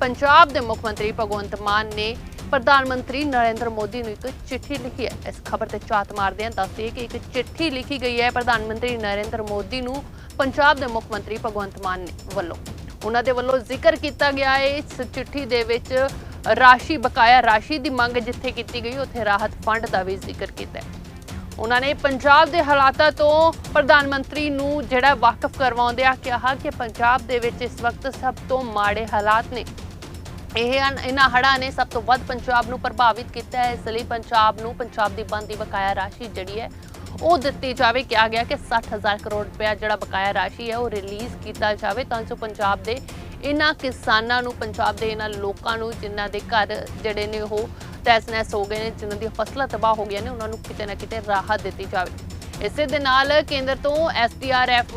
ਪੰਜਾਬ ਦੇ ਮੁੱਖ ਮੰਤਰੀ ਭਗਵੰਤ ਮਾਨ ਨੇ ਪ੍ਰਧਾਨ ਮੰਤਰੀ ਨਰਿੰਦਰ ਮੋਦੀ ਨੂੰ ਇੱਕ ਚਿੱਠੀ ਲਿਖੀ ਹੈ। ਇਸ ਖਬਰ ਤੇ ਝਾਤ ਮਾਰਦੇ ਹਾਂ ਦੱਸਦੇ ਕਿ ਇੱਕ ਚਿੱਠੀ ਲਿਖੀ ਗਈ ਹੈ। ਪ੍ਰਧਾਨ ਮੰਤਰੀ ਨਰਿੰਦਰ ਮੋਦੀ ਨੂੰ ਪੰਜਾਬ ਦੇ ਮੁੱਖ ਮੰਤਰੀ ਭਗਵੰਤ ਮਾਨ ਵੱਲੋਂ। ਉਹਨਾਂ ਦੇ ਵੱਲੋਂ ਜ਼ਿਕਰ ਕੀਤਾ ਗਿਆ ਹੈ। ਇਸ ਚਿੱਠੀ ਦੇ ਵਿੱਚ ਰਾਸ਼ੀ ਬਕਾਇਆ ਰਾਸ਼ੀ ਦੀ ਮੰਗ ਜਿੱਥੇ ਕੀਤੀ ਗਈ, ਉੱਥੇ ਰਾਹਤ ਫੰਡ ਦਾ ਵੀ ਜ਼ਿਕਰ ਕੀਤਾ ਹੈ। ਉਹਨਾਂ ਨੇ ਪੰਜਾਬ ਦੇ ਹਾਲਾਤਾਂ ਤੋਂ ਪ੍ਰਧਾਨ ਮੰਤਰੀ ਨੂੰ ਜਿਹੜਾ ਵਾਕਫ ਕਰਵਾਉਂਦਿਆਂ ਕਿਹਾ ਕਿ ਪੰਜਾਬ ਦੇ ਵਿੱਚ ਇਸ ਵਕਤ ਸਭ ਤੋਂ ਮਾੜੇ ਹਾਲਾਤ ਨੇ। ਇਹ ਹਨ- ਇਹਨਾਂ ਹੜ੍ਹਾਂ ਨੇ ਸਭ ਤੋਂ ਵੱਧ ਪੰਜਾਬ ਨੂੰ ਪ੍ਰਭਾਵਿਤ ਕੀਤਾ ਹੈ। ਇਸ ਲਈ ਪੰਜਾਬ ਨੂੰ ਪੰਜਾਬ ਦੀ ਬੰਦੀ ਬਕਾਇਆ ਰਾਸ਼ੀ ਜਿਹੜੀ ਹੈ, ਉਹ ਦਿੱਤੀ ਜਾਵੇ। ਕਿਹਾ ਗਿਆ ਕਿ 60000 ਕਰੋੜ ਰੁਪਇਆ ਜਿਹੜਾ ਬਕਾਇਆ ਰਾਸ਼ੀ ਹੈ, ਉਹ ਰਿਲੀਜ਼ ਕੀਤਾ ਜਾਵੇ ਤਾਂ ਜੋ ਪੰਜਾਬ ਦੇ ਇਹਨਾਂ ਕਿਸਾਨਾਂ ਨੂੰ, ਪੰਜਾਬ ਦੇ ਇਹਨਾਂ ਲੋਕਾਂ ਨੂੰ, ਜਿਨ੍ਹਾਂ ਦੇ ਘਰ ਜਿਹੜੇ ਨੇ ਉਹ ਤੈਸ-ਨੈਸ ਹੋ ਗਏ ਨੇ, ਜਿਨ੍ਹਾਂ ਦੀਆਂ ਫਸਲਾਂ ਤਬਾਹ ਹੋ ਗਈਆਂ ਨੇ, ਉਹਨਾਂ ਨੂੰ ਕਿਤੇ ਨਾ ਕਿਤੇ ਰਾਹਤ ਦਿੱਤੀ ਜਾਵੇ। ਇਸੇ ਦੇ ਨਾਲ ਕੇਂਦਰ ਤੋਂ ਐਸਡੀਆਰਐਫ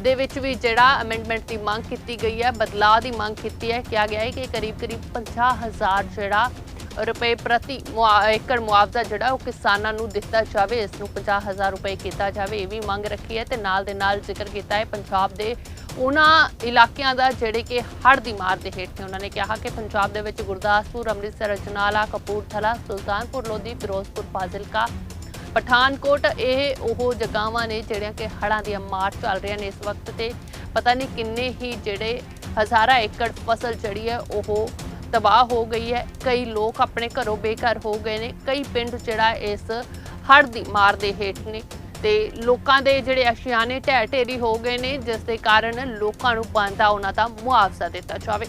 ਦੇ ਵਿੱਚ ਵੀ ਜਿਹੜਾ ਅਮੈਂਡਮੈਂਟ ਦੀ ਮੰਗ ਕੀਤੀ ਗਈ ਹੈ, ਬਦਲਾਅ ਦੀ ਮੰਗ ਕੀਤੀ ਹੈ, ਕਿਹਾ ਗਿਆ ਹੈ ਕਿ ਕਰੀਬ ਕਰੀਬ 50000 ਜਿਹੜਾ ਰੁਪਏ ਪ੍ਰਤੀ ਮੁਆ- ਏਕੜ ਮੁਆਵਜ਼ਾ ਜਿਹੜਾ ਉਹ ਕਿਸਾਨਾਂ ਨੂੰ ਦਿੱਤਾ ਜਾਵੇ, ਇਸ ਨੂੰ 50000 ਰੁਪਏ ਕੀਤਾ ਜਾਵੇ, ਇਹ ਵੀ ਮੰਗ ਰੱਖੀ ਹੈ ਤੇ ਨਾਲ ਦੇ ਨਾਲ ਜ਼ਿਕਰ ਕੀਤਾ ਹੈ ਪੰਜਾਬ ਦੇ ਉਹਨਾਂ ਇਲਾਕਿਆਂ ਦਾ ਜਿਹੜੇ ਕਿ ਹੜ੍ਹ ਦੀ ਮਾਰ ਦੇ ਹੇਠ ਨੇ, ਉਹਨਾਂ ਨੇ ਕਿਹਾ ਕਿ ਪੰਜਾਬ ਦੇ ਵਿੱਚ ਗੁਰਦਾਸਪੁਰ, ਅੰਮ੍ਰਿਤਸਰ, ਅਜਨਾਲਾ, ਕਪੂਰਥਲਾ, ਸੁਲਤਾਨਪੁਰ, ਲੋਧੀ, ਫਿਰੋਜ਼ਪੁਰ, ਫਾਜ਼ਿਲਕਾ ਪਠਾਨਕੋਟ, ਇਹ ਉਹ ਜਗ੍ਹਾਵਾਂ ਨੇ ਜਿਹੜੀਆਂ ਕਿ ਹੜ੍ਹਾਂ ਦੀਆਂ ਮਾਰ ਚੱਲ ਰਹੀਆਂ ਨੇ ਇਸ ਵਕਤ ਤੇ। ਪਤਾ ਨਹੀਂ ਕਿੰਨੇ ਹੀ ਜਿਹੜੇ ਹਜ਼ਾਰਾਂ ਏਕੜ ਫਸਲ ਜਿਹੜੀ ਹੈ, ਉਹ ਤਬਾਹ ਹੋ ਗਈ ਹੈ। ਕਈ ਲੋਕ ਆਪਣੇ ਘਰੋਂ ਬੇਘਰ ਹੋ ਗਏ ਨੇ। ਕਈ ਪਿੰਡ ਜਿਹੜਾ ਇਸ ਹੜ੍ਹ ਦੀ ਮਾਰ ਦੇ ਹੇਠ ਨੇ। ਤੇ ਲੋਕਾਂ ਦੇ ਜਿਹੜੇ ਅਸ਼ਿਆਨੇ ਢਹਿ ਢੇਰੀ ਹੋ ਗਏ ਨੇ, ਜਿਸ ਦੇ ਕਾਰਨ ਲੋਕਾਂ ਨੂੰ ਬਣਦਾ ਉਹਨਾਂ ਦਾ ਮੁਆਵਜ਼ਾ ਦਿੱਤਾ ਜਾਵੇ।